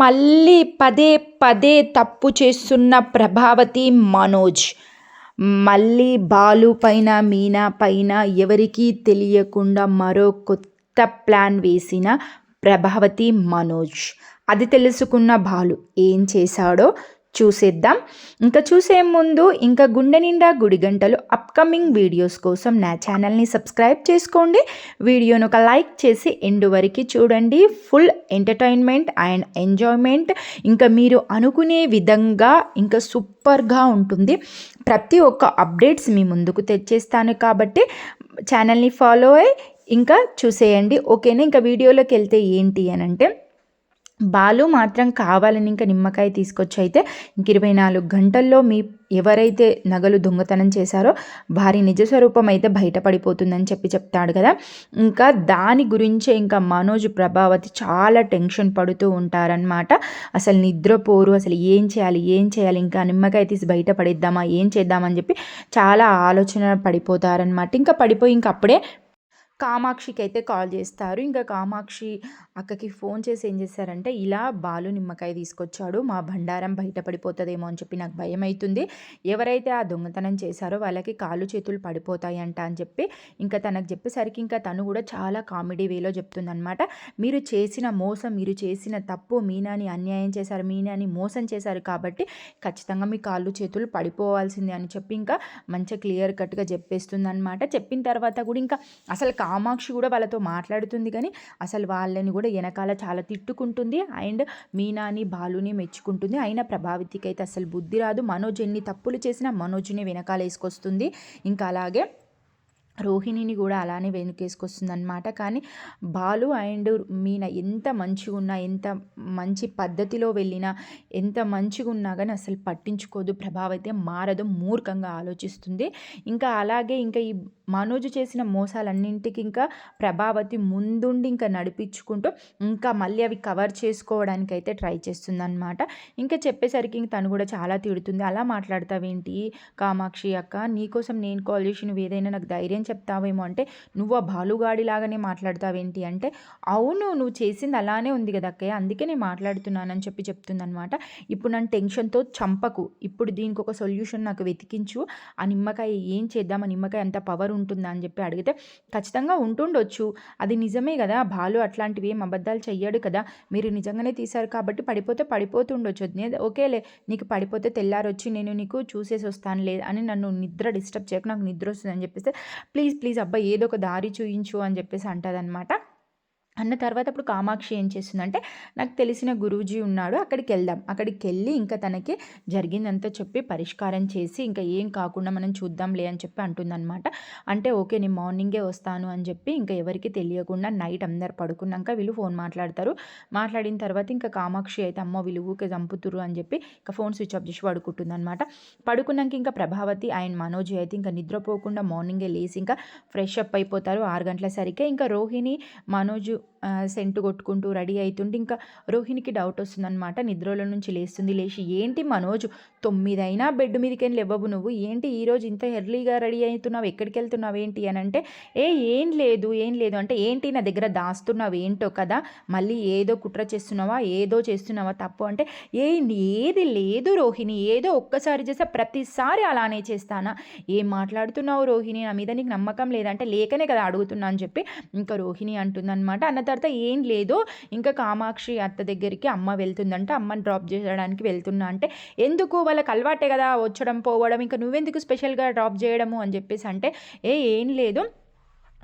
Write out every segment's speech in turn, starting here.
మళ్ళీ పదే పదే తప్పు చేస్తున్న ప్రభావతి మనోజ్. మళ్ళీ బాలు పైన మీనా పైన ఎవరికీ తెలియకుండా మరో కొత్త ప్లాన్ వేసిన ప్రభావతి మనోజ్. అది తెలుసుకున్న బాలు ఏం చేశాడో చూసేద్దాం. ఇంకా చూసే ముందు ఇంకా గుండె నిండా గుడి గంటలు అప్కమింగ్ వీడియోస్ కోసం నా ఛానల్ని సబ్స్క్రైబ్ చేసుకోండి. వీడియోను ఒక లైక్ చేసి ఎండు వరకు చూడండి. ఫుల్ ఎంటర్టైన్మెంట్ అండ్ ఎంజాయ్మెంట్ ఇంకా మీరు అనుకునే విధంగా ఇంకా సూపర్గా ఉంటుంది. ప్రతి ఒక్క అప్డేట్స్ మీ ముందుకు తెచ్చేస్తాను కాబట్టి ఛానల్ని ఫాలో అయ్యి ఇంకా చూసేయండి. ఓకేనా ఇంకా వీడియోలోకి వెళ్తే ఏంటి అని అంటే బాలు మాత్రం కావాలని ఇంకా నిమ్మకాయ తీసుకొచ్చి అయితే ఇంక ఇరవై నాలుగు గంటల్లో మీ ఎవరైతే నగలు దొంగతనం చేశారో వారి నిజ స్వరూపం అయితే బయటపడిపోతుందని చెప్పి చెప్తాడు కదా. ఇంకా దాని గురించే ఇంకా మనోజ్ ప్రభావతి చాలా టెన్షన్ పడుతూ ఉంటారనమాట అసలు నిద్రపోరు అసలు ఏం చేయాలి ఏం చేయాలి ఇంకా నిమ్మకాయ తీసి బయట పడేద్దామా ఏం చేద్దామని చెప్పి చాలా ఆలోచన పడిపోతారనమాట ఇంకా పడిపోయి ఇంకా అప్పుడే కామాక్షికి అయితే కాల్ చేస్తారు. ఇంకా కామాక్షి అక్కకి ఫోన్ చేసి ఏం చేశారంటే ఇలా బాలు నిమ్మకాయ తీసుకొచ్చాడు మా బండారం బయటపడిపోతుందేమో అని చెప్పి నాకు భయం అవుతుంది ఎవరైతే ఆ దొంగతనం చేశారో వాళ్ళకి కాళ్ళు చేతులు పడిపోతాయంట అని చెప్పి ఇంకా తనకు చెప్పేసరికి ఇంకా తను కూడా చాలా కామెడీ వేలో చెప్తుందనమాట మీరు చేసిన మోసం మీరు చేసిన తప్పు మీనాని అన్యాయం చేశారు మీనాని మోసం చేశారు కాబట్టి ఖచ్చితంగా మీ కాళ్ళు చేతులు పడిపోవాల్సిందే అని చెప్పి ఇంకా మంచిగా క్లియర్ కట్గా చెప్పేస్తుంది అనమాట చెప్పిన తర్వాత కూడా ఇంకా అసలు కామాక్షి కూడా వాళ్ళతో మాట్లాడుతుంది కానీ అసలు వాళ్ళని కూడా వెనకాల చాలా తిట్టుకుంటుంది అండ్ మీనాని బాలుని మెచ్చుకుంటుంది. అయినా ప్రభావితికి అయితే అసలు బుద్ధి రాదు. మనోజ్ ఎన్ని తప్పులు చేసినా మనోజ్ని వెనకాల వేసుకొస్తుంది. ఇంకా అలాగే రోహిణిని కూడా అలానే వెనుకేసుకొస్తుంది అనమాట కానీ బాలు అండ్ మీన ఎంత మంచిగా ఉన్నా ఎంత మంచి పద్ధతిలో వెళ్ళినా ఎంత మంచిగా ఉన్నా కానీ అసలు పట్టించుకోదు. ప్రభావైతే మారదు. మూర్ఖంగా ఆలోచిస్తుంది. ఇంకా అలాగే ఇంకా ఈ మనోజ్ చేసిన మోసాలన్నింటికి ఇంకా ప్రభావతి ముందుండి ఇంకా నడిపించుకుంటూ ఇంకా మళ్ళీ అవి కవర్ చేసుకోవడానికి అయితే ట్రై చేస్తుంది అనమాట ఇంకా చెప్పేసరికి ఇంక తను కూడా చాలా తిడుతుంది. అలా మాట్లాడతావేంటి కామాక్షి అక్క? నీకోసం నేను కాల్ చేసి నువ్వు ఏదైనా నాకు ధైర్యం చెప్తావేమో అంటే నువ్వు ఆ బాలుగాడిలాగానే మాట్లాడతావేంటి? అంటే అవును నువ్వు చేసింది అలానే ఉంది కదా అక్కయ్య అందుకే నేను మాట్లాడుతున్నానని చెప్పి చెప్తుందనమాట ఇప్పుడు నన్ను టెన్షన్తో చంపకు. ఇప్పుడు దీనికి ఒక సొల్యూషన్ నాకు వెతికించు. ఆ నిమ్మకాయ ఏం చేద్దాం? ఆ నిమ్మకాయ అంత పవర్ ఉంటుందా? అని చెప్పి అడిగితే ఖచ్చితంగా ఉంటుండొచ్చు. అది నిజమే కదా. బాలు అట్లాంటివి ఏం అబద్ధాలు చెయ్యడు కదా. మీరు నిజంగానే తీశారు కాబట్టి పడిపోతే పడిపోతుండొచ్చు. ఓకేలే నీకు పడిపోతే తెల్లారొచ్చి నేను నీకు చూసేసి వస్తాను లేదు అని నన్ను నిద్ర డిస్టర్బ్ చేయక. నాకు నిద్ర వస్తుంది అని చెప్పేసి ప్లీజ్ ప్లీజ్ అబ్బాయి ఏదో ఒక దారి చూయించు అని చెప్పేసి అంటదనమాట అన్న తర్వాత అప్పుడు కామాక్షి ఏం చేస్తుందంటే నాకు తెలిసిన గురూజీ ఉన్నాడు అక్కడికి వెళ్దాం అక్కడికి వెళ్ళి ఇంకా తనకి జరిగిందంతా చెప్పి పరిష్కారం చేసి ఇంకా ఏం కాకుండా మనం చూద్దాంలే అని చెప్పి అంటుందన్నమాట. అంటే ఓకే నేను మార్నింగే వస్తాను అని చెప్పి ఇంకా ఎవరికి తెలియకుండా నైట్ అందరు పడుకున్నాక వీళ్ళు ఫోన్ మాట్లాడతారు. మాట్లాడిన తర్వాత ఇంకా కామాక్షి అయితే అమ్మ వీళ్ళు ఊకే చంపుతురు అని చెప్పి ఇంకా ఫోన్ స్విచ్ ఆఫ్ చేసి పడుకుంటుందన్నమాట. పడుకున్నాక ఇంకా ప్రభావతి ఆయన మనోజ్ అయితే ఇంకా నిద్రపోకుండా మార్నింగే లేచి ఇంకా ఫ్రెష్ అప్ అయిపోతారు. ఆరు గంటల సరికే ఇంకా రోహిణి మనోజు సెంటు కొట్టుకుంటూ రెడీ అవుతుంటే ఇంకా రోహిణికి డౌట్ వస్తుందన్నమాట. నిద్రలో నుంచి లేస్తుంది లేచి. ఏంటి మనోజ్ తొమ్మిదైనా బెడ్ మీదకి లేవవు నువ్వు? ఏంటి ఈరోజు ఇంత ఎర్లీగా రెడీ అవుతున్నావు? ఎక్కడికి వెళ్తున్నావు ఏంటి? అని అంటే ఏ ఏం లేదు ఏం లేదు. అంటే ఏంటి నా దగ్గర దాస్తున్నావు? ఏంటో కదా? మళ్ళీ ఏదో కుట్ర చేస్తున్నావా? ఏదో చేస్తున్నావా? తప్పు? అంటే ఏ ఏది లేదు రోహిణి. ఏదో ఒక్కసారి చేస్తే ప్రతిసారి అలానే చేస్తానా? ఏం మాట్లాడుతున్నావు రోహిణి? నా మీద నీకు నమ్మకం లేదంటే లేకనే కదా అడుగుతున్నా అని చెప్పి ఇంకా రోహిణి అంటుందన్నమాట. అన్న తర్వాత ఏం లేదు. ఇంకా కామాక్షి అత్త దగ్గరికి అమ్మ వెళ్తుందంటే. అమ్మని డ్రాప్ చేయడానికి వెళ్తున్నా అంటే ఎందుకు? వాళ్ళకి అలవాటే కదా వచ్చడం పోవడం. ఇంకా నువ్వెందుకు స్పెషల్గా డ్రాప్ చేయడము? అని చెప్పేసి అంటే ఏ ఏం లేదు.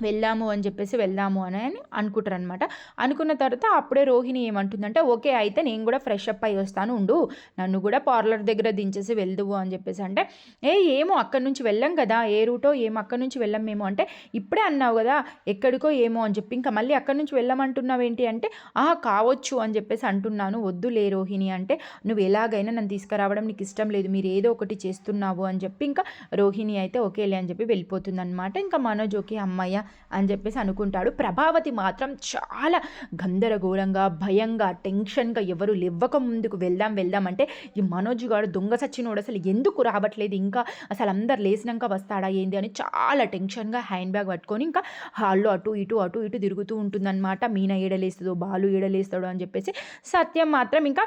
వెళ్దాము అని చెప్పేసి వెళ్దాము అని అనుకుంటారు అనమాట అనుకున్న తర్వాత అప్పుడే రోహిణి ఏమంటుందంటే ఓకే అయితే నేను కూడా ఫ్రెష్ అప్ అయ్యి వస్తాను ఉండు. నన్ను కూడా పార్లర్ దగ్గర దించేసి వెళ్దువు అని చెప్పేసి అంటే ఏ ఏమో అక్కడి నుంచి వెళ్ళాం కదా. ఏ రూటో ఏమో అక్కడి నుంచి వెళ్ళాం మేము అంటే ఇప్పుడే అన్నావు కదా ఎక్కడికో ఏమో అని చెప్పి ఇంకా మళ్ళీ అక్కడి నుంచి వెళ్ళమంటున్నావు ఏంటి? అంటే ఆహా కావచ్చు అని చెప్పేసి అంటున్నాను. వద్దులే రోహిణి అంటే నువ్వు ఎలాగైనా నన్ను తీసుకురావడం నీకు ఇష్టం లేదు. మీరు ఏదో ఒకటి చేస్తున్నావు అని చెప్పి ఇంకా రోహిణి అయితే ఓకేలే అని చెప్పి వెళ్ళిపోతుందనమాట ఇంకా మనోజ్ ఓకే అమ్మాయ్య అని చెప్పేసి అనుకుంటాడు. ప్రభావతి మాత్రం చాలా గందరగోళంగా భయంగా టెన్షన్గా ఎవరు లేవ్వక ముందుకు వెళ్దాం వెళ్దాం అంటే ఈ మనోజ్ గారు దొంగ సచ్చినోడు అసలు ఎందుకు రావట్లేదు? ఇంకా అసలు అందరు లేచినాక వస్తాడా ఏంది? అని చాలా టెన్షన్గా హ్యాండ్ బ్యాగ్ పట్టుకొని ఇంకా హాల్లో అటు ఇటు అటు ఇటు తిరుగుతూ ఉంటుందన్నమాట. మీనా ఏడలేస్తుందో బాలు ఏడలేస్తాడో అని చెప్పేసి సత్యం మాత్రం ఇంకా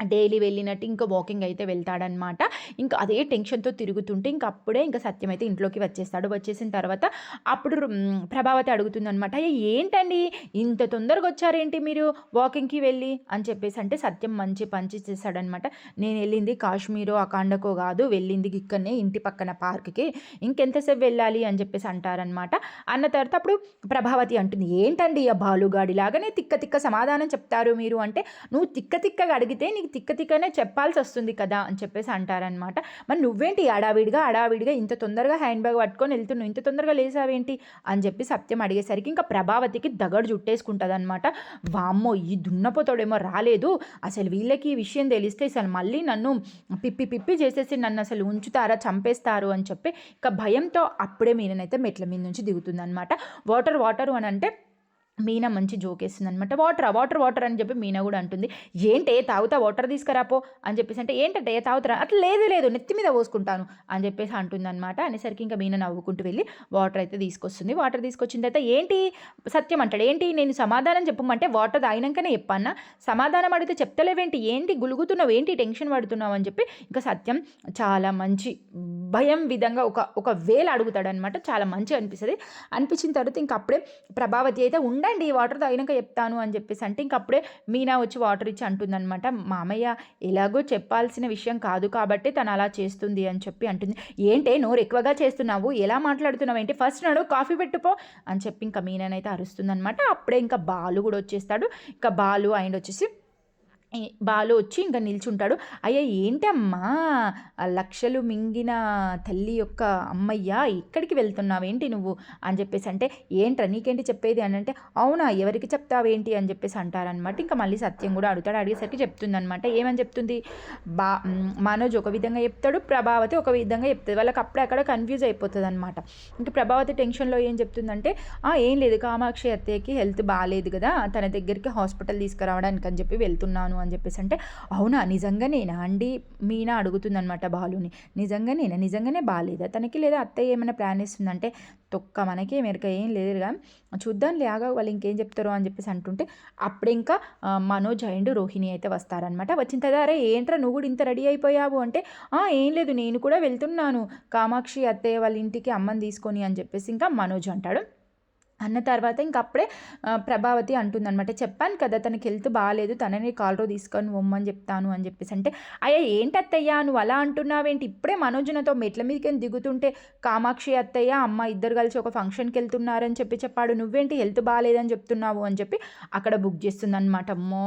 డైలీ వెళ్ళినట్టు ఇంకా వాకింగ్ అయితే వెళ్తాడనమాట ఇంకా అదే టెన్షన్తో తిరుగుతుంటే ఇంకా అప్పుడే ఇంకా సత్యం అయితే ఇంట్లోకి వచ్చేస్తాడు. వచ్చేసిన తర్వాత అప్పుడు ప్రభావతి అడుగుతుందనమాట అయ్యా ఏంటండి? ఇంత తొందరగా వచ్చారేంటి మీరు వాకింగ్కి వెళ్ళి? అని చెప్పేసి అంటే సత్యం మంచి పంచి చేశాడనమాట నేను వెళ్ళింది కాశ్మీరో అకాండకో కాదు వెళ్ళింది ఇక్కడనే ఇంటి పక్కన పార్క్కి. ఇంకెంతసేపు వెళ్ళాలి? అని చెప్పేసి అంటారనమాట అన్న తర్వాత అప్పుడు ప్రభావతి అంటుంది ఏంటండి ఆ బాలుగాడి లాగానే తిక్క తిక్క సమాధానం చెప్తారు మీరు? అంటే నువ్వు తిక్క తిక్కగా అడిగితే నీకు తిక్క తిక్కనే చెప్పాల్సి వస్తుంది కదా అని చెప్పేసి అంటారనమాట మరి నువ్వేంటి అడావిడిగా అడావిడిగా ఇంత తొందరగా హ్యాండ్ బ్యాగ్ పట్టుకొని వెళ్తున్నావు ఇంత తొందరగా లేసావేంటి అని చెప్పి సత్యం అడిగేసరికి ఇంకా ప్రభావతికి దగడు జుట్టేసుకుంటుంది అనమాట వామ్మో ఈ దున్నపోతాడేమో రాలేదు. అసలు వీళ్ళకి ఈ విషయం తెలిస్తే అసలు మళ్ళీ నన్ను పిప్పి పిప్పి చేసేసి నన్ను అసలు ఉంచుతారా చంపేస్తారు అని చెప్పి ఇంకా భయంతో అప్పుడే మీననైతే మెట్ల మీద నుంచి దిగుతుందనమాట వాటర్ వాటర్ అని అంటే మీనా మంచి జోకేస్తుంది అనమాట వాటర్ వాటర్ వాటర్ అని చెప్పి మీనా కూడా అంటుంది. ఏంటే తాగుతా వాటర్ తీసుకురాపో అని చెప్పేసి అంటే ఏంటంటే తాగుతారా? అట్లా లేదు లేదు నెత్తి మీద పోసుకుంటాను అని చెప్పేసి అంటుంది అనమాట అనేసరికి ఇంకా మీనా నవ్వుకుంటూ వెళ్ళి వాటర్ అయితే తీసుకొస్తుంది. వాటర్ తీసుకొచ్చిన తర్వాత ఏంటి సత్యం అంటాడు. ఏంటి నేను సమాధానం చెప్పమంటే వాటర్ తాగినాకనే చెప్పన్నా? సమాధానం అడిగితే చెప్తలేవేంటి? ఏంటి గులుగుతున్నావు? ఏంటి టెన్షన్ పడుతున్నావు? అని చెప్పి ఇంకా సత్యం చాలా మంచి భయం విధంగా ఒక ఒక వేలు అడుగుతాడనమాట చాలా మంచిగా అనిపిస్తుంది. అనిపించిన తర్వాత ఇంక అప్పుడే ప్రభావతి అయితే ఉండండి వాటర్ తాగినాక చెప్తాను అని చెప్పేసి. అంటే ఇంక అప్పుడే మీనా వచ్చి వాటర్ ఇచ్చి అంటుందనమాట మామయ్య ఎలాగో చెప్పాల్సిన విషయం కాదు కాబట్టి తను అలా చేస్తుంది అని చెప్పి అంటుంది. ఏంటే నోరు ఎక్కువగా చేస్తున్నావు? ఎలా మాట్లాడుతున్నావు? ఏంటి? ఫస్ట్ నాడు కాఫీ పెట్టుపో అని చెప్పి ఇంకా మీనానైతే అరుస్తుందనమాట అప్పుడే ఇంకా బాలు కూడా వచ్చేస్తాడు. ఇంకా బాలు ఆయన వచ్చేసి బాలు వచ్చి ఇంకా నిల్చుంటాడు. అయ్యా ఏంటమ్మా? లక్షలు మింగిన తల్లి యొక్క అమ్మయ్య ఇక్కడికి వెళ్తున్నావేంటి నువ్వు? అని చెప్పేసి అంటే ఏంట్రా నీకేంటి చెప్పేది? అని అంటే అవునా ఎవరికి చెప్తావేంటి? అని చెప్పేసి అంటారనమాట ఇంకా మళ్ళీ సత్యం కూడా అడుగుతాడు. అడిగేసరికి చెప్తుందనమాట ఏమని చెప్తుంది? బా మనోజ్ ఒక విధంగా చెప్తాడు ప్రభావతి ఒక విధంగా చెప్తుంది. వాళ్ళకి అప్పుడే అక్కడ కన్ఫ్యూజ్ అయిపోతుంది అనమాట ఇంకా ప్రభావతి టెన్షన్లో ఏం చెప్తుందంటే "ఆ, ఏం లేదు కామాక్షి అత్తయ్యకి హెల్త్ బాగాలేదు కదా తన దగ్గరికి హాస్పిటల్ తీసుకురావడానికి అని చెప్పి వెళ్తున్నాను అని చెప్పేసి అంటే అవునా నిజంగా నేనా అండి మీనా అడుగుతుందనమాట బాలుని. నిజంగా నేనా నిజంగానే బాగాలేదా తనకి లేదా అత్తయ్య ఏమైనా ప్లాన్ ఇస్తుందంటే తొక్క మనకి మెరక ఏం లేదుగా చూద్దాం లేగా వాళ్ళు ఇంకేం చెప్తారో అని చెప్పేసి అంటుంటే అప్పుడు ఇంకా మనోజ్ అండ్ రోహిణి అయితే వస్తారనమాట వచ్చిన తర్వాత ఏంట్రా నువ్వు కూడా ఇంత రెడీ అయిపోయావు అంటే "ఆ, ఏం లేదు నేను కూడా వెళ్తున్నాను. కామాక్షి అత్తయ్య వాళ్ళ ఇంటికి అమ్మని తీసుకొని అని చెప్పేసి ఇంకా మనోజ్ అంటాడు. అన్న తర్వాత ఇంక అప్పుడే ప్రభావతి అంటుందన్నమాట చెప్పాను కదా తనకి హెల్త్ బాగాలేదు తనని కాలరో తీసుకొని వమ్మని చెప్తాను అని చెప్పేసి. అంటే అయ్యా ఏంటి అత్తయ్య నువ్వు అలా అంటున్నావేంటి? ఇప్పుడే మనోజునతో మెట్ల మీదకి దిగుతుంటే కామాక్షి అత్తయ్య అమ్మ ఇద్దరు కలిసి ఒక ఫంక్షన్కి వెళ్తున్నారని చెప్పి చెప్పాడు. నువ్వేంటి హెల్త్ బాగాలేదని చెప్తున్నావు అని చెప్పి అక్కడ బుక్ చేస్తుందన్నమాట. అమ్మో!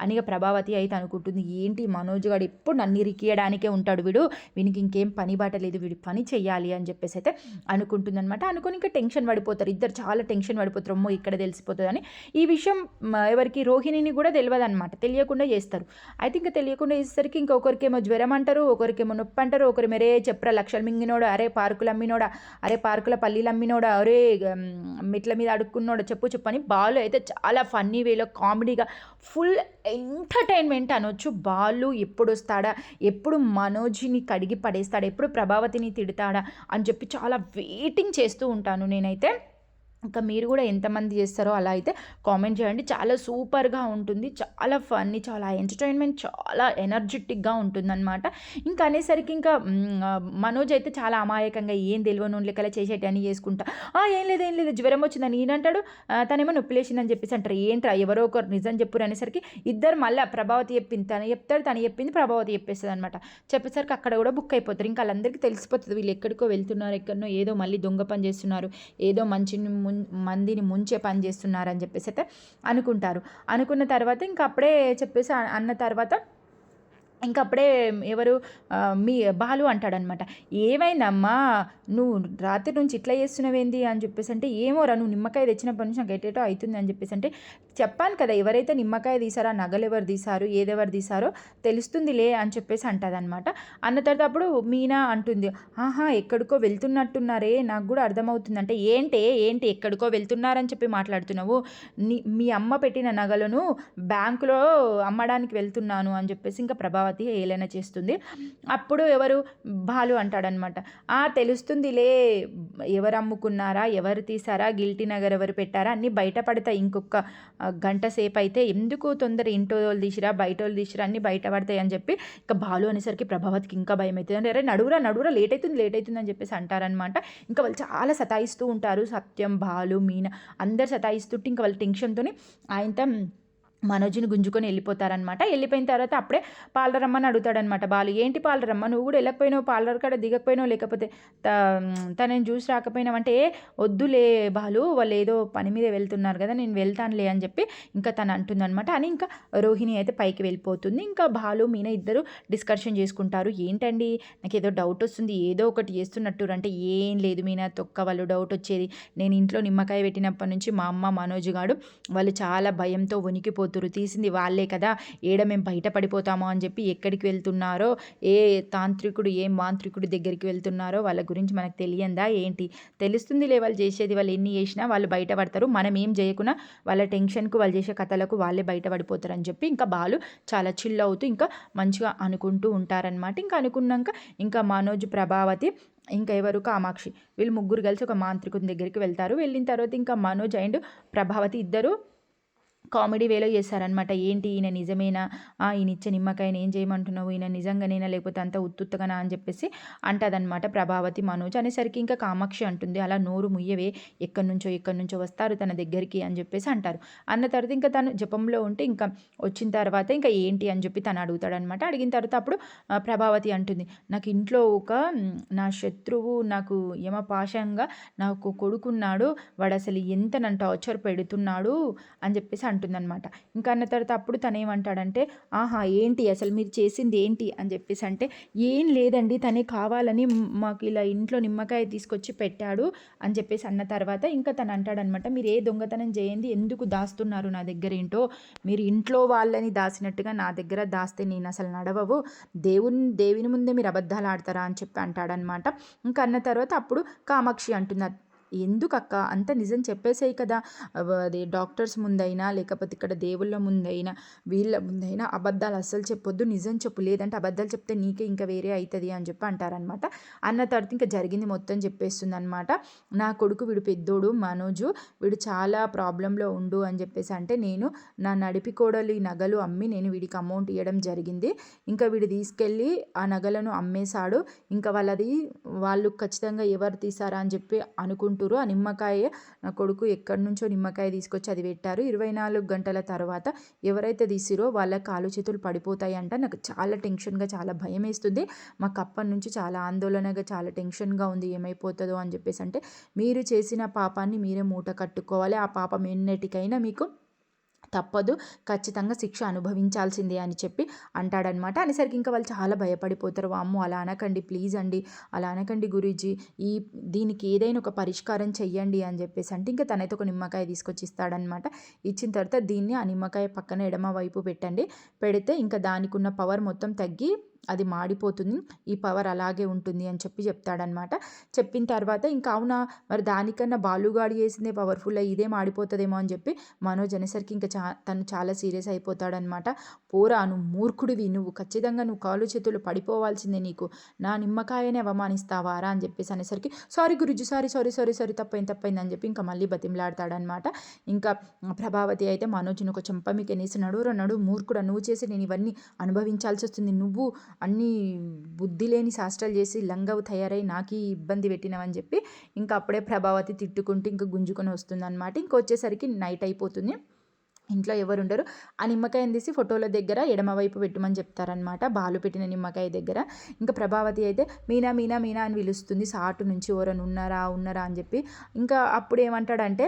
అని ఇక ప్రభావతి అయితే అనుకుంటుంది. ఏంటి మనోజ్ గారు ఎప్పుడు నన్ను ఇరికియడానికే ఉంటాడు వీడు? వీనికి ఇంకేం పని బాట లేదు. వీడి పని చెయ్యాలి అని చెప్పేసి అయితే అనుకుంటుందన్నమాట. అనుకుని ఇంకా టెన్షన్ పడిపోతారు. ఇద్దరు చాలా టెన్షన్ పడిపోతారు ఇక్కడ తెలిసిపోతుందని ఈ విషయం ఎవరికి రోహిణిని కూడా తెలియదు అనమాట తెలియకుండా చేస్తారు. అయితే ఇంకా తెలియకుండా చేసేసరికి ఇంకొకరికేమో జ్వరం అంటారు ఒకరికేమో నొప్పి అంటారు ఒకరి మరే చెప్పరా లక్షలు మింగినోడా అరే పార్కులు అమ్మినోడా అరే పార్కుల పల్లీలు అమ్మినోడా అరే మెట్ల మీద అడుక్కున్నోడా చెప్పు చెప్పు అని బాలు అయితే చాలా ఫన్నీ వేలో కామెడీగా ఫుల్ ఎంటర్టైన్మెంట్ అనొచ్చు. బాలు ఎప్పుడు వస్తాడా ఎప్పుడు మనోజ్ని కడిగి పడేస్తాడా ఎప్పుడు ప్రభావతిని తిడతాడా అని చెప్పి చాలా వెయిటింగ్ చేస్తూ ఉంటాను నేనైతే. ఇంకా మీరు కూడా ఎంతమంది చేస్తారో అలా అయితే కామెంట్ చేయండి. చాలా సూపర్గా ఉంటుంది. చాలా ఫన్నీ చాలా ఎంటర్టైన్మెంట్ చాలా ఎనర్జెటిక్గా ఉంటుందన్నమాట. ఇంకా అనేసరికి ఇంకా మనోజ్ అయితే చాలా అమాయకంగా ఏం తెలియని లెక్కల అని చేసుకుంటా. ఏం లేదు ఏం లేదు జ్వరం వచ్చిందని ఈయనంటాడు తనేమో నొప్పి లేచిందని చెప్పేసి అంటారు. ఏంట్రా ఎవరో ఒకరు నిజం చెప్పురు అనేసరికి ఇద్దరు మళ్ళీ ప్రభావతి చెప్పింది. తను చెప్తాడు తను చెప్పింది ప్రభావతి చెప్పేస్తుంది అనమాట చెప్పేసరికి అక్కడ కూడా బుక్ అయిపోతారు. ఇంకా వాళ్ళందరికీ తెలిసిపోతుంది. వీళ్ళు ఎక్కడికో వెళ్తున్నారు ఎక్కడనో ఏదో మళ్ళీ దొంగ పని చేస్తున్నారు. ఏదో మంచిని ముం మందిని ముంచే పని చేస్తున్నారని చెప్పేసి అయితే అనుకుంటారు. అనుకున్న తర్వాత ఇంకా అప్పుడే చెప్పేసి అన్న తర్వాత ఇంకా అప్పుడే ఎవరు మీ బాలు అంటాడనమాట. ఏమైందమ్మా? నువ్వు రాత్రి నుంచి ఇట్లా చేస్తున్నావేంది? అని చెప్పేసి అంటే ఏమోరా నువ్వు నిమ్మకాయ తెచ్చినప్పటి నుంచి నాకు ఎటేటో అవుతుంది అని చెప్పేసి అంటే చెప్పాను కదా ఎవరైతే నిమ్మకాయ తీసారో ఆ నగలు ఎవరు తీశారు ఏదెవరు తీశారో తెలుస్తుందిలే అని చెప్పేసి అంటదనమాట అన్న తర్వాత అప్పుడు మీనా అంటుంది ఆహా ఎక్కడికో వెళ్తున్నట్టున్నారే నాకు కూడా అర్థమవుతుంది. అంటే ఏంటి ఏంటి ఎక్కడికో వెళ్తున్నారని చెప్పి మాట్లాడుతున్నావు. నీ మీ అమ్మ పెట్టిన నగలను బ్యాంకులో అమ్మడానికి వెళ్తున్నాను అని చెప్పేసి ఇంకా ప్రభావతి ఏలన చేస్తుంది. అప్పుడు ఎవరు? బాలు అంటాడనమాట ఆ తెలుస్తుందిలే ఎవరు అమ్ముకున్నారా ఎవరు తీసారా గిల్టీ నగర్ ఎవరు పెట్టారా అన్నీ బయటపడతాయి ఇంకొక గంట సేపు అయితే ఎందుకు తొందర ఇంటో వాళ్ళు తీసిరా బయట వాళ్ళు తీసిరా అన్నీ బయటపడతాయి అని చెప్పి ఇంకా బాలు అనేసరికి ప్రభావతికి ఇంకా భయం అవుతుంది అంటే అరే నడువురా నడువురా లేట్ అవుతుంది లేట్ అవుతుంది అని చెప్పేసి అంటారనమాట ఇంకా వాళ్ళు చాలా సతాయిస్తూ ఉంటారు. సత్యం బాలు మీనా అందరు సతాయిస్తుంటే ఇంకా వాళ్ళ టెన్షన్తో ఆయనతో మనోజ్ని గుంజుకొని వెళ్ళిపోతారనమాట వెళ్ళిపోయిన తర్వాత అప్పుడే పాలరమ్మని రమ్మని అడుగుతాడనమాట బాలు ఏంటి పాలరమ్మ? రమ్మ నువ్వు కూడా వెళ్ళకపోయినావు పార్లర్ కాడ దిగకపోయినావు లేకపోతే త తనని చూసి రాకపోయినావంటే "ఏ, వద్దులే బాలు వాళ్ళు ఏదో పని మీద వెళ్తున్నారు కదా నేను వెళ్తానులే అని చెప్పి ఇంకా తను అంటుందనమాట అని ఇంకా రోహిణి అయితే పైకి వెళ్ళిపోతుంది. ఇంకా బాలు మీన ఇద్దరు డిస్కషన్ చేసుకుంటారు. ఏంటండి? నాకు ఏదో డౌట్ వస్తుంది. ఏదో ఒకటి చేస్తున్నట్టు అంటే ఏం లేదు మీన తొక్క వాళ్ళు డౌట్ వచ్చేది. నేను ఇంట్లో నిమ్మకాయ పెట్టినప్పటి నుంచి మా అమ్మ మనోజ్ గాడు వాళ్ళు చాలా భయంతో వణికిపోతురు తీసింది వాళ్ళే కదా. ఏడ మేము బయటపడిపోతామో అని చెప్పి ఎక్కడికి వెళ్తున్నారో ఏ తాంత్రికుడు ఏ మాంత్రికుడి దగ్గరికి వెళ్తున్నారో వాళ్ళ గురించి మనకు తెలియందా ఏంటి? తెలుస్తుంది వాళ్ళు చేసేది. వాళ్ళు ఎన్ని చేసినా వాళ్ళు బయటపడతారు మనం ఏం చేయకున్నా వాళ్ళ టెన్షన్కు వాళ్ళు చేసే కథలకు వాళ్ళే బయటపడిపోతారు అని చెప్పి ఇంకా బాలు చాలా చిల్ అవుతూ ఇంకా మంచిగా అనుకుంటూ ఉంటారనమాట ఇంకా అనుకున్నాక ఇంకా మనోజ్ ప్రభావతి ఇంకా ఎవరు? కామాక్షి వీళ్ళు ముగ్గురు కలిసి ఒక మాంత్రికుని దగ్గరికి వెళ్తారు. వెళ్ళిన తర్వాత ఇంకా మనోజ్ అండ్ ప్రభావతి ఇద్దరు కామెడీ వేలో చేశారనమాట ఏంటి ఈయన నిజమేనా? ఈయన ఇచ్చే నిమ్మకాయని ఏం చేయమంటున్నావు? ఈయన నిజంగానేనా? లేకపోతే అంత ఉత్తుత్తగానా? అని చెప్పేసి అంటదనమాట ప్రభావతి మనోజ్. అనేసరికి ఇంకా కామాక్షి అంటుంది అలా నోరు ముయ్యవే. ఎక్కడి నుంచో ఎక్కడి నుంచో వస్తారు తన దగ్గరికి అని చెప్పేసి అంటారు. అన్న తర్వాత ఇంకా తను జపంలో ఉంటే ఇంకా వచ్చిన తర్వాత ఇంకా ఏంటి? అని చెప్పి తను అడుగుతాడనమాట అడిగిన తర్వాత అప్పుడు ప్రభావతి అంటుంది నాకు ఇంట్లో ఒక నా శత్రువు నాకు యమపాశంగా నాకు కొడుకున్నాడు. వాడు అసలు ఎంత నన్ను టార్చర్ పెడుతున్నాడు? అని చెప్పేసి అంటుందన్నమాట. ఇంకా అన్న తర్వాత అప్పుడు తను ఏమంటాడంటే ఆహా ఏంటి అసలు మీరు చేసింది ఏంటి? అని చెప్పేసి అంటే ఏం లేదండి తనే కావాలని మాకు ఇలా ఇంట్లో నిమ్మకాయ తీసుకొచ్చి పెట్టాడు. అని చెప్పేసి అన్న తర్వాత ఇంకా తను అంటాడనమాట మీరు ఏ దొంగతనం చేయండి ఎందుకు దాస్తున్నారు నా దగ్గర ఏంటో? మీరు ఇంట్లో వాళ్ళని దాసినట్టుగా నా దగ్గర దాస్తే నేను అసలు నడవవు. దేవుని దేవుని ముందే మీరు అబద్ధాలు ఆడతారా? అని చెప్పి అంటాడనమాట ఇంకా అన్న తర్వాత అప్పుడు కామాక్షి అంటున్నారు ఎందుకక్క? అంత నిజం చెప్పేసాయి కదా. అది డాక్టర్స్ ముందైనా లేకపోతే ఇక్కడ దేవుళ్ళ ముందైనా వీళ్ళ ముందైనా అబద్ధాలు అస్సలు చెప్పొద్దు. నిజం చెప్పు. లేదంటే అబద్ధాలు చెప్తే నీకే ఇంకా వేరే అవుతుంది అని చెప్పి అంటారనమాట అన్న తర్వాత ఇంకా జరిగింది మొత్తం చెప్పేస్తుంది అనమాట నా కొడుకు వీడు పెద్దోడు మనోజు. వీడు చాలా ప్రాబ్లంలో ఉండు అని చెప్పేసి అంటే నేను నా నడిపి ఈ నగలు అమ్మి నేను వీడికి అమౌంట్ ఇవ్వడం జరిగింది. ఇంకా వీడు తీసుకెళ్ళి ఆ నగలను అమ్మేశాడు. ఇంకా వాళ్ళది వాళ్ళు ఖచ్చితంగా ఎవరు తీసారా అని చెప్పి అనుకుంటారు ఆ నిమ్మకాయ నా కొడుకు ఎక్కడి నుంచో నిమ్మకాయ తీసుకొచ్చి అది పెట్టారు. ఇరవై నాలుగు గంటల తర్వాత ఎవరైతే తీసిరో వాళ్ళ కాలు చేతులు పడిపోతాయి అంట నాకు చాలా టెన్షన్గా చాలా భయం వేస్తుంది మాకు అప్పటి నుంచి చాలా ఆందోళనగా చాలా టెన్షన్గా ఉంది. ఏమైపోతుందో అని చెప్పేసి అంటే మీరు చేసిన పాపాన్ని మీరే మూట కట్టుకోవాలి. ఆ పాపం ఎన్నటికైనా మీకు తప్పదు. ఖచ్చితంగా శిక్ష అనుభవించాల్సిందే అని చెప్పి అంటాడనమాట అనేసరికి ఇంకా వాళ్ళు చాలా భయపడిపోతారు. అమ్మో అలా అనకండి ప్లీజ్ అండి అలా అనకండి గురూజీ. ఈ దీనికి ఏదైనా ఒక పరిష్కారం చెయ్యండి అని చెప్పేసి అంటే ఇంకా తనైతే ఒక నిమ్మకాయ తీసుకొచ్చి ఇస్తాడనమాట ఇచ్చిన తర్వాత దీన్ని ఆ నిమ్మకాయ పక్కన ఎడమ వైపు పెట్టండి. పెడితే ఇంకా దానికి ఉన్న పవర్ మొత్తం తగ్గి అది మాడిపోతుంది. ఈ పవర్ అలాగే ఉంటుంది అని చెప్పి చెప్తాడనమాట చెప్పిన తర్వాత ఇంకా అవునా మరి దానికన్నా బాలుగాడి చేసిందే పవర్ఫుల్ ఇదే మాడిపోతుందేమో అని చెప్పి మనోజ్ అనేసరికి ఇంకా చా తను చాలా సీరియస్ అయిపోతాడనమాట పోరా నువ్వు మూర్ఖుడివి నువ్వు ఖచ్చితంగా నువ్వు కాలు చేతులు పడిపోవాల్సిందే నీకు. నా నిమ్మకాయనే అవమానిస్తావారా అని చెప్పేసి అనేసరికి sorry Guruji sorry sorry sorry sorry తప్పైంది తప్పైంది అని చెప్పి ఇంకా మళ్ళీ బతిమలాడతాడనమాట ఇంకా ప్రభావతి అయితే మనోజ్ని ఒక చెంప మీకు ఎనేసి నడువురా నడు మూర్ఖుడు నువ్వు చేసి నేను ఇవన్నీ అనుభవించాల్సి వస్తుంది నువ్వు అన్ని బుద్ధి లేని శాస్త్రాలు చేసి లంగవు తయారై నాకు ఈ ఇబ్బంది పెట్టినవని చెప్పి ఇంకా అప్పుడే ప్రభావతి తిట్టుకుంటూ ఇంకా గుంజుకొని వస్తుంది అనమాట ఇంకా వచ్చేసరికి నైట్ అయిపోతుంది. ఇంట్లో ఎవరు ఉండరు ఆ నిమ్మకాయని తీసి ఫోటోల దగ్గర ఎడమవైపు పెట్టమని చెప్తారనమాట బాలు పెట్టిన నిమ్మకాయ దగ్గర. ఇంకా ప్రభావతి అయితే మీనా మీనా మీనా అని పిలుస్తుంది. సాటు నుంచి ఎవరైనా ఉన్నారా ఉన్నారా అని చెప్పి. ఇంకా అప్పుడు ఏమంటాడంటే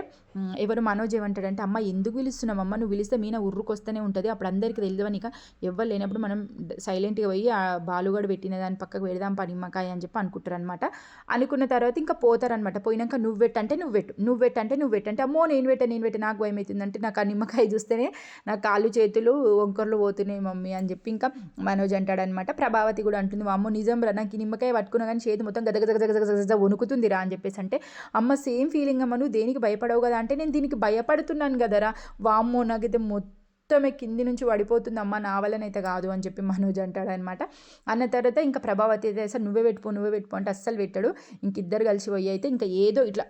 ఎవరు మనోజ్ ఏమంటాడంటే అమ్మ ఎందుకు పిలుస్తున్నావు? అమ్మ నువ్వు పిలిస్తే మీనా ఉర్రుకొస్తూనే ఉంటుంది. అప్పుడు అందరికీ తెలియదు ఇక ఎవరు లేనప్పుడు మనం సైలెంట్గా పోయి ఆ బాలుగాడు పెట్టిన దాని పక్కకు పెడదాం పనిమ్మకాయ నిమ్మకాయ అని చెప్పి అనుకుంటారు అనమాట అనుకున్న తర్వాత ఇంకా పోతారనమాట పోయినాక నువ్వు పెట్టంటే నువ్వు పెట్టు నువ్వు పెట్టంటే నువ్వు పెట్టంటే అమ్మో నేను పెట్ట నేను పెట్ట నాకు భయం అవుతుందంటే నాకు ఆ నిమ్మకాయ చూస్తేనే నా కాళ్ళు చేతులు వంకర్లు పోతున్నాయి మమ్మీ అని చెప్పి ఇంకా మనోజ్ అంటాడనమాట ప్రభావతి కూడా అంటుంది అమ్మ నిజం రా నాకు నిమ్మకాయ పట్టుకున్నా కానీ చేతి మొత్తం గద గద గద గద వణుకుతుంది రా అని చెప్పేసి అంటే అమ్మ సేమ్ ఫీలింగ్ అమ్మ నువ్వు దేనికి భయపడవు కదా అంటే నేను దీనికి భయపడుతున్నాను కదరా. వామ్మో నాకైతే మొత్తం మొత్తమే కింది నుంచి పడిపోతుందమ్మా నా వల్లనైతే కాదు అని చెప్పి మనోజ్ అంటాడు అనమాట అన్న తర్వాత ఇంకా ప్రభావతి అయితే అసలు నువ్వే పెట్టుకో నువ్వే పెట్టుకో అంటే అస్సలు పెట్టాడు. ఇంక ఇద్దరు కలిసి పోయి అయితే ఇంకా ఏదో ఇట్లా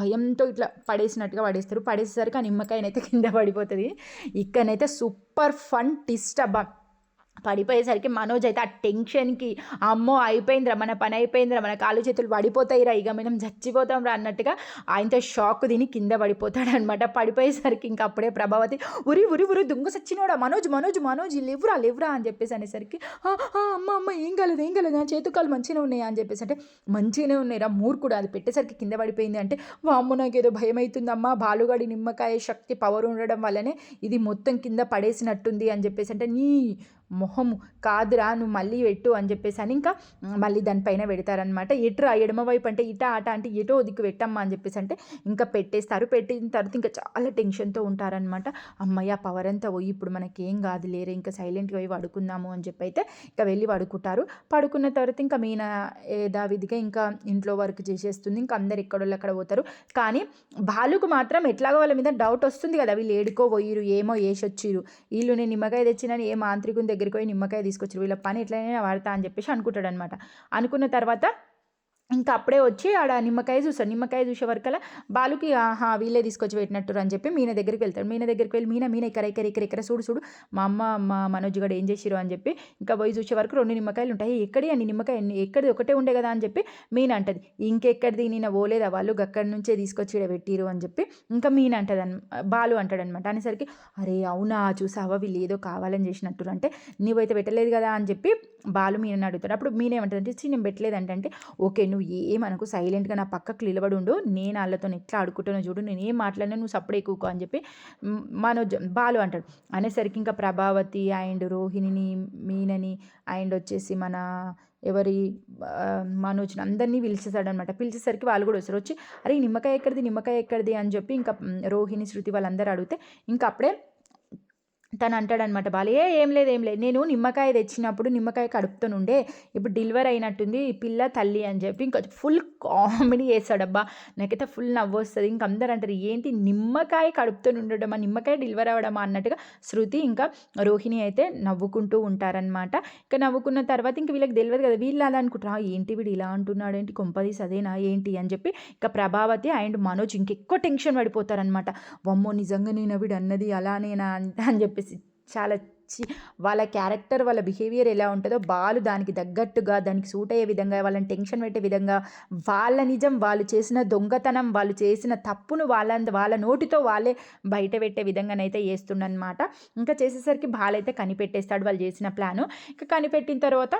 భయంతో ఇట్లా పడేసినట్టుగా పడేస్తారు. పడేసేసరికి ఆ నిమ్మకాయనైతే కింద పడిపోతుంది. ఇక్కడనైతే సూపర్ ఫన్ టిస్ట్ అబ్బా. పడిపోయేసరికి మనోజ్ అయితే ఆ టెన్షన్కి అమ్మో అయిపోయిందిరా మన పని అయిపోయిందిరా మన కాళ్ళు చేతులు పడిపోతాయిరా ఇక మనం చచ్చిపోతాం రా అన్నట్టుగా ఆయనతో షాక్ తిని కింద పడిపోతాడు అనమాట పడిపోయేసరికి ఇంకా అప్పుడే ప్రభావతి ఉరి ఉరి ఉరి దుంగ సచ్చినోడా మనోజ్ మనోజ్ మనోజ్ లేవురా లేవురా అని చెప్పేసి అనేసరికి అమ్మ అమ్మ ఏం కాలేదు ఏం కాలేదు నా చేతుకాలు మంచిగానే ఉన్నాయా అని చెప్పేసి అంటే మంచిగానే ఉన్నాయిరా మూర్ఖుడు అది పెట్టేసరికి కింద పడిపోయింది అంటే వామ్మ నాకు ఏదో భయం అవుతుందమ్మా బాలుగాడి నిమ్మకాయ శక్తి పవర్ ఉండడం వల్లనే ఇది మొత్తం కింద పడేసినట్టుంది అని చెప్పేసి అంటే నీ మొహము కాదురా నువ్వు మళ్ళీ పెట్టు అని చెప్పేసి అని ఇంకా మళ్ళీ దానిపైన పెడతారనమాట ఎటురా ఎడమ వైపు అంటే ఇట ఆట అంటే ఎటో దిక్కు పెట్టమ్మా అని చెప్పేసి అంటే ఇంకా పెట్టేస్తారు. పెట్టిన తర్వాత ఇంకా చాలా టెన్షన్తో ఉంటారనమాట అమ్మయ్య పవర్ అంతా పోయి ఇప్పుడు మనకేం కాదు లేరే ఇంకా సైలెంట్గా పోయి పడుకుందాము అని చెప్పి అయితే ఇంకా వెళ్ళి పడుకుంటారు. పడుకున్న తర్వాత ఇంకా మీనా యథావిధిగా ఇంకా ఇంట్లో వర్క్ చేసేస్తుంది. ఇంకా అందరు ఎక్కడోళ్ళు అక్కడ పోతారు. కానీ బాలుకు మాత్రం ఎట్లాగో వాళ్ళ మీద డౌట్ వస్తుంది కదా. వీళ్ళు ఏడుకో పోయిరు ఏమో వేసొచ్చిరు వీళ్ళు నేను నిమ్మకాయ తెచ్చినని ఏ మాంత్రికుని దగ్గరికి పోయి నిమ్మకాయ తీసుకొచ్చారు వీళ్ళ పని ఎట్లయినా వాడతా అని చెప్పేసి అనుకుంటాడు అనమాట అనుకున్న తర్వాత ఇంకా అప్పుడే వచ్చి ఆడ నిమ్మకాయ చూస్తాడు నిమ్మకాయ చూసే వరకల బాలుకి ఆహా వీళ్ళే తీసుకొచ్చి పెట్టినట్టు అని చెప్పి మీన దగ్గరికి వెళ్తాడు. మీన దగ్గరికి వెళ్ళి మీన మీన ఇక్కడ ఇక్కడ ఇక్కడ ఇక్కడ చూడు చూడు. మా అమ్మ మా మనోజ్ గడు ఏం చేసిరు అని చెప్పి ఇంకా పోయి చూసే వరకు రెండు నిమ్మకాయలు ఉంటాయి. ఎక్కడి అని నిమ్మకాయ? ఎక్కడిది? ఒకటే ఉండే కదా అని చెప్పి మీన అంటది. ఇంకెక్కడిది? నేను పోలేదా? వాళ్ళు అక్కడి నుంచే తీసుకొచ్చి ఇక్కడ పెట్టిరు అని చెప్పి ఇంకా మీన అంటది బాలు అంటాడనమాట అనేసరికి అరే అవునా? చూసావా? వీళ్ళు ఏదో కావాలని చేసినట్టు అంటే నీవైతే పెట్టలేదు కదా అని చెప్పి బాలు మీనని అడుగుతాడు. అప్పుడు మీనేమంటుంది అంటే నేను పెట్టలేదు అంటే ఓకే నువ్వు ఏమనుకు సైలెంట్గా నా పక్కకు నిలబడి ఉండు నేను వాళ్ళతో ఎట్లా ఆడుకుంటానో చూడు నేను ఏం మాట్లాడినా నువ్వు సప్పుడే ఎక్కువ అని చెప్పి మనోజ్ బాలు అంటాడు. అనేసరికి ఇంకా ప్రభావతి అండ్ రోహిణిని మీనని అండ్ వచ్చేసి మన ఎవరి మనోజ్ని అందరినీ పిలిచేశాడనమాట పిలిచేసరికి వాళ్ళు కూడా వస్తారు వచ్చి అరే నిమ్మకాయ ఎక్కడిది నిమ్మకాయ ఎక్కడిది? అని చెప్పి ఇంకా రోహిణి శృతి వాళ్ళందరూ అడిగితే ఇంకా అప్పుడే తను అంటాడనమాట బాలే ఏం లేదు ఏం లేదు. నేను నిమ్మకాయ తెచ్చినప్పుడు నిమ్మకాయ కడుపుతుండే ఇప్పుడు డెలివరీ అయినట్టుంది పిల్ల తల్లి అని చెప్పి ఇంకా ఫుల్ కామెడీ చేస్తాడబ్బా. నాకైతే ఫుల్ నవ్వు వస్తుంది. ఇంక అందరు అంటారు ఏంటి నిమ్మకాయ కడుపుతో ఉండడమా నిమ్మకాయ డెలివరీ అవ్వడమా? అన్నట్టుగా శృతి ఇంకా రోహిణి అయితే నవ్వుకుంటూ ఉంటారనమాట. ఇంకా నవ్వుకున్న తర్వాత ఇంక వీళ్ళకి తెలియదు కదా వీళ్ళు అలా అనుకుంటారు ఏంటి వీడు ఇలా అంటున్నాడు? ఏంటి కొంపదీస్ అదేనా ఏంటి? అని చెప్పి ఇంకా ప్రభావతి అండ్ మనోజ్ ఇంకెక్కువ టెన్షన్ పడిపోతారనమాట. వమ్మో నిజంగా నేను వీడు అన్నది అలానేనా? అని చెప్పేసి చాలా వాళ్ళ క్యారెక్టర్ వాళ్ళ బిహేవియర్ ఎలా ఉంటుందో బాలు దానికి తగ్గట్టుగా దానికి సూట్ అయ్యే విధంగా వాళ్ళని టెన్షన్ పెట్టే విధంగా వాళ్ళ నిజం వాళ్ళు చేసిన దొంగతనం వాళ్ళు చేసిన తప్పును వాళ్ళ వాళ్ళ నోటితో వాళ్ళే బయట పెట్టే విధంగానైతే చేస్తుండనమాట ఇంకా చేసేసరికి బాలైతే కనిపెట్టేస్తాడు వాళ్ళు చేసిన ప్లాను. ఇంకా కనిపెట్టిన తర్వాత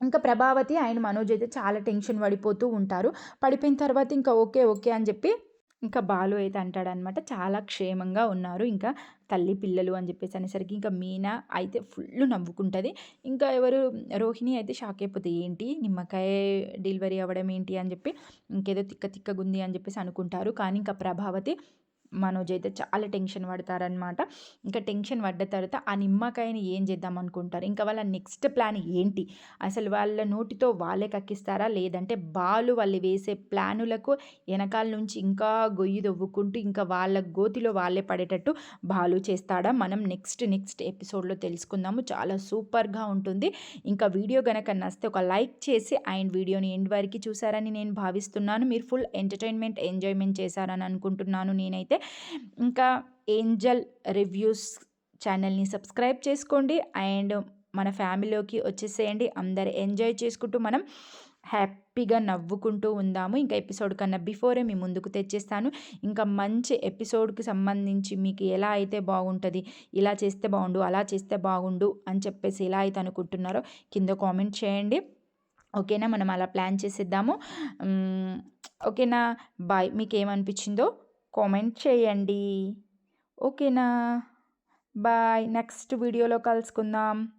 ఇంకా ప్రభావతి ఆయన మనోజ్ అయితే చాలా టెన్షన్ పడిపోతూ ఉంటారు. పడిపోయిన తర్వాత ఇంకా ఓకే ఓకే అని చెప్పి ఇంకా బాలు అయితే అంటాడనమాట. చాలా క్షేమంగా ఉన్నారు. ఇంకా తల్లి పిల్లలు అని చెప్పేసి అనేసరికి ఇంకా మీనా అయితే ఫుల్ నవ్వుకుంటుంది. ఇంకా ఎవరు? రోహిణి అయితే షాక్ అయిపోతుంది ఏంటి? నిమ్మకాయ డెలివరీ అవ్వడం ఏంటి? అని చెప్పి ఇంకేదో తిక్క తిక్కగుంది అని చెప్పేసి అనుకుంటారు. కానీ ఇంకా ప్రభావతి మనోజ్ అయితే చాలా టెన్షన్ పడతారనమాట ఇంకా టెన్షన్ పడ్డ తర్వాత ఆ నిమ్మకాయని ఏం చేద్దాం అనుకుంటారు? ఇంకా వాళ్ళ నెక్స్ట్ ప్లాన్ ఏంటి? అసలు వాళ్ళ నోటితో వాళ్ళే కక్కిస్తారా? లేదంటే బాలు వాళ్ళు వేసే ప్లానులకు వెనకాల నుంచి ఇంకా గొయ్యి దొవ్వుకుంటూ ఇంకా వాళ్ళ గోతిలో వాళ్ళే పడేటట్టు బాలు చేస్తాడా? మనం నెక్స్ట్ నెక్స్ట్ ఎపిసోడ్లో తెలుసుకుందాము. చాలా సూపర్గా ఉంటుంది. ఇంకా వీడియో కనుక నస్తే ఒక లైక్ చేసి అండ్ వీడియోని ఎండ్ వరకు చూసారని నేను భావిస్తున్నాను. మీరు ఫుల్ ఎంటర్టైన్మెంట్ ఎంజాయ్మెంట్ చేశారని అనుకుంటున్నాను నేనైతే. ఇంకా ఏంజల్ రివ్యూస్ ఛానల్ని సబ్స్క్రైబ్ చేసుకోండి అండ్ మన ఫ్యామిలీలోకి వచ్చేసేయండి. అందరు ఎంజాయ్ చేసుకుంటూ మనం హ్యాపీగా నవ్వుకుంటూ ఉందాము. ఇంకా ఎపిసోడ్ కన్నా బిఫోరే మీ ముందుకు తెచ్చేస్తాను. ఇంకా మంచి ఎపిసోడ్కి సంబంధించి మీకు ఎలా అయితే బాగుంటుంది ఇలా చేస్తే బాగుండు అలా చేస్తే బాగుండు అని చెప్పేసి ఎలా అయితే అనుకుంటున్నారో కింద కామెంట్ చేయండి. ఓకేనా? మనం అలా ప్లాన్ చేసేద్దాము. ఓకేనా? బాయ్. మీకు ఏమనిపించిందో కామెంట్ చేయండి. ఓకేనా? బాయ్. నెక్స్ట్ వీడియోలో కలుసుకుందాం.